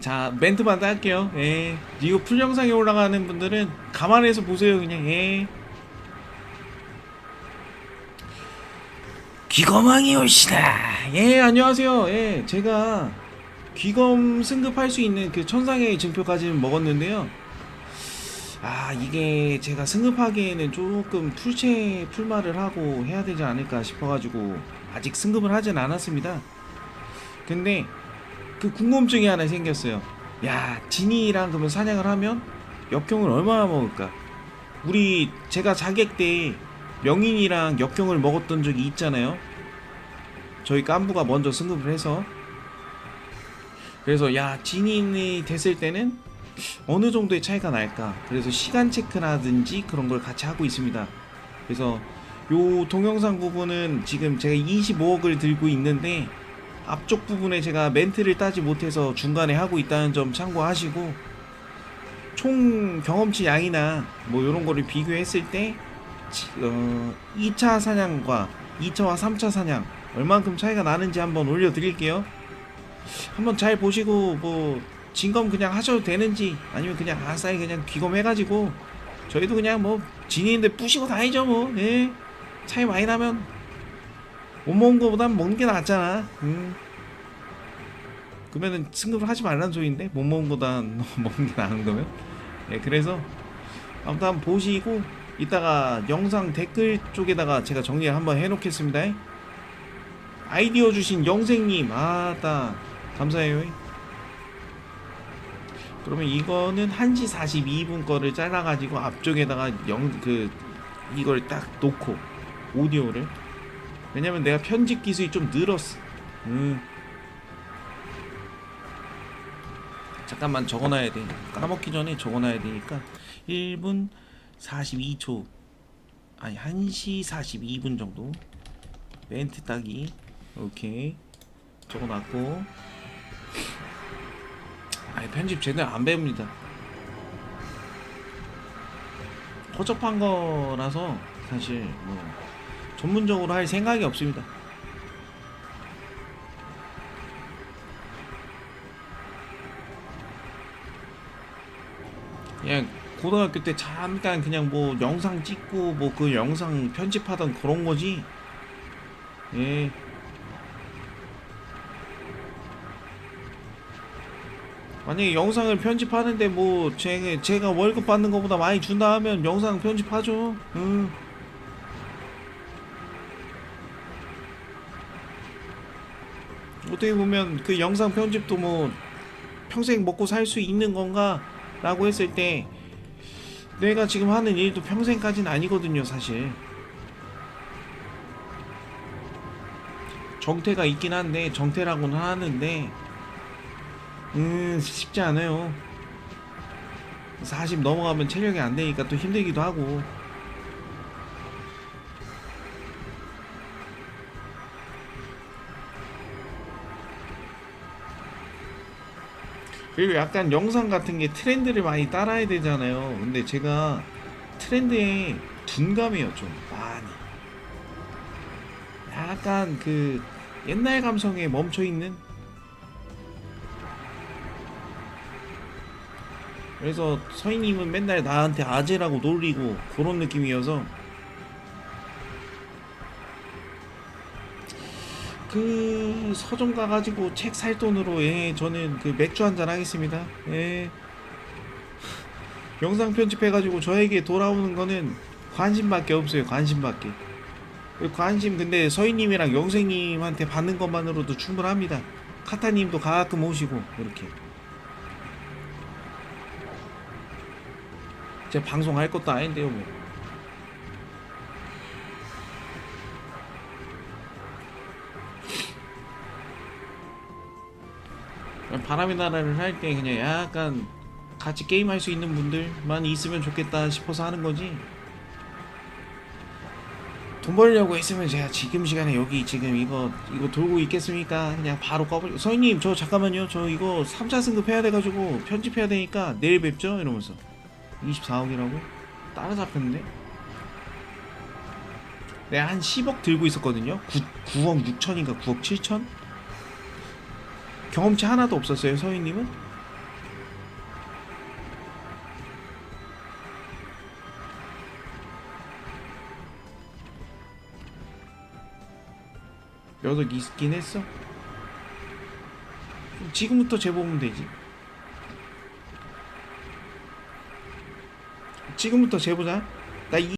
자 멘트만 딸게요. 예. 이거 풀 영상에 올라가는 분들은 감안해서 보세요 그냥. 예. 귀검왕이 오시다. 예 안녕하세요. 예 제가 귀검 승급할 수 있는 그 천상의 증표까지는 먹었는데요. 아 이게 제가 승급하기에는 조금 풀체 풀마를 하고 해야 되지 않을까 싶어가지고 아직 승급을 하진 않았습니다. 근데 그 궁금증이 하나 생겼어요. 야 진이랑 그러면 사냥을 하면 역경을 얼마나 먹을까? 우리 제가 자객 때 명인이랑 역경을 먹었던 적이 있잖아요. 저희 깐부가 먼저 승급을 해서. 그래서 야 진인이 됐을 때는 어느 정도의 차이가 날까? 그래서 시간 체크라든지 그런 걸 같이 하고 있습니다. 그래서 요 동영상 부분은 지금 제가 25억을 들고 있는데 앞쪽 부분에 제가 멘트를 따지 못해서 중간에 하고 있다는 점 참고하시고 총 경험치 양이나 뭐 이런 거를 비교했을 때 치- 어, 2차 사냥과 2차와 3차 사냥 얼만큼 차이가 나는지 한번 올려드릴게요 한번 잘 보시고 뭐 진검 그냥 하셔도 되는지 아니면 그냥 아싸리 그냥 귀검 해가지고 저희도 그냥 뭐 진인인데 부시고 다니죠 뭐 예. 차이 많이 나면 못 먹은 거보단 먹는 게 낫잖아. 음. 그러면은 승급을 하지 말라는 소리인데? 못 먹은 거보다 먹는 게 나은 거면? 예 그래서 아무튼 보시고 이따가 영상 댓글 쪽에다가 제가 정리를 한번 해놓겠습니다. 아이디어 주신 영생님. 아따 감사해요. 그러면 이거는 1시 42분 거를 잘라가지고 앞쪽에다가 영 그 이걸 딱 놓고 오디오를 왜냐면 내가 편집 기술이 좀 늘었어. 음. 잠깐만 적어놔야 돼. 까먹기 전에 적어놔야 되니까. 1분 42초. 아니 1시 42분 정도. 멘트 따기. 오케이. 적어놨고. 아니 편집 제대로 안 배웁니다. 허접한 거라서 사실 뭐 전문적으로 할 생각이 없습니다. 그냥 고등학교 때 잠깐 그냥 뭐 영상 찍고 뭐 그 영상 편집하던 그런 거지. 예. 만약에 영상을 편집하는데 뭐 제, 제가 월급 받는 것보다 많이 준다 하면 영상 편집하죠. 응. 어떻게 보면 그 영상 편집도 뭐 평생 먹고 살 수 있는 건가? 라고 했을 때 내가 지금 하는 일도 평생까지는 아니거든요 사실. 정태가 있긴 한데 정태라고는 하는데 음 쉽지 않아요. 40 넘어가면 체력이 안 되니까 또 힘들기도 하고 그리고 약간 영상 같은 게 트렌드를 많이 따라야 되잖아요. 근데 제가 트렌드에 둔감해요 좀 많이. 약간 그 옛날 감성에 멈춰 있는? 그래서 서희님은 맨날 나한테 아재라고 놀리고 그런 느낌이어서 그 서점 가가지고 책 살 돈으로 예 저는 그 맥주 한잔 하겠습니다. 예. 영상 편집해가지고 저에게 돌아오는 거는 관심밖에 없어요 관심밖에. 그 관심 근데 서희님이랑 영생님한테 받는 것만으로도 충분합니다. 카타님도 가끔 오시고 이렇게. 제가 방송할 것도 아닌데요 뭐 바람의 나라를 할 때 그냥 약간 같이 게임할 수 있는 분들만 있으면 좋겠다 싶어서 하는 거지. 돈 벌려고 했으면 제가 지금 시간에 여기 지금 이거 이거 돌고 있겠습니까? 그냥 바로 꺼버리 서희님 저 잠깐만요. 저 이거 3차 승급 해야 돼가지고 편집해야 되니까 내일 뵙죠? 이러면서. 24억이라고? 따라잡혔는데? 내가 한 10억 들고 있었거든요. 9, 9억 6천인가 9억 7천? 경험치 하나도 없었어요 서희님은? 녀석 있긴 했어? 지금부터 재보면 되지. 지금부터 재보자. 나 이...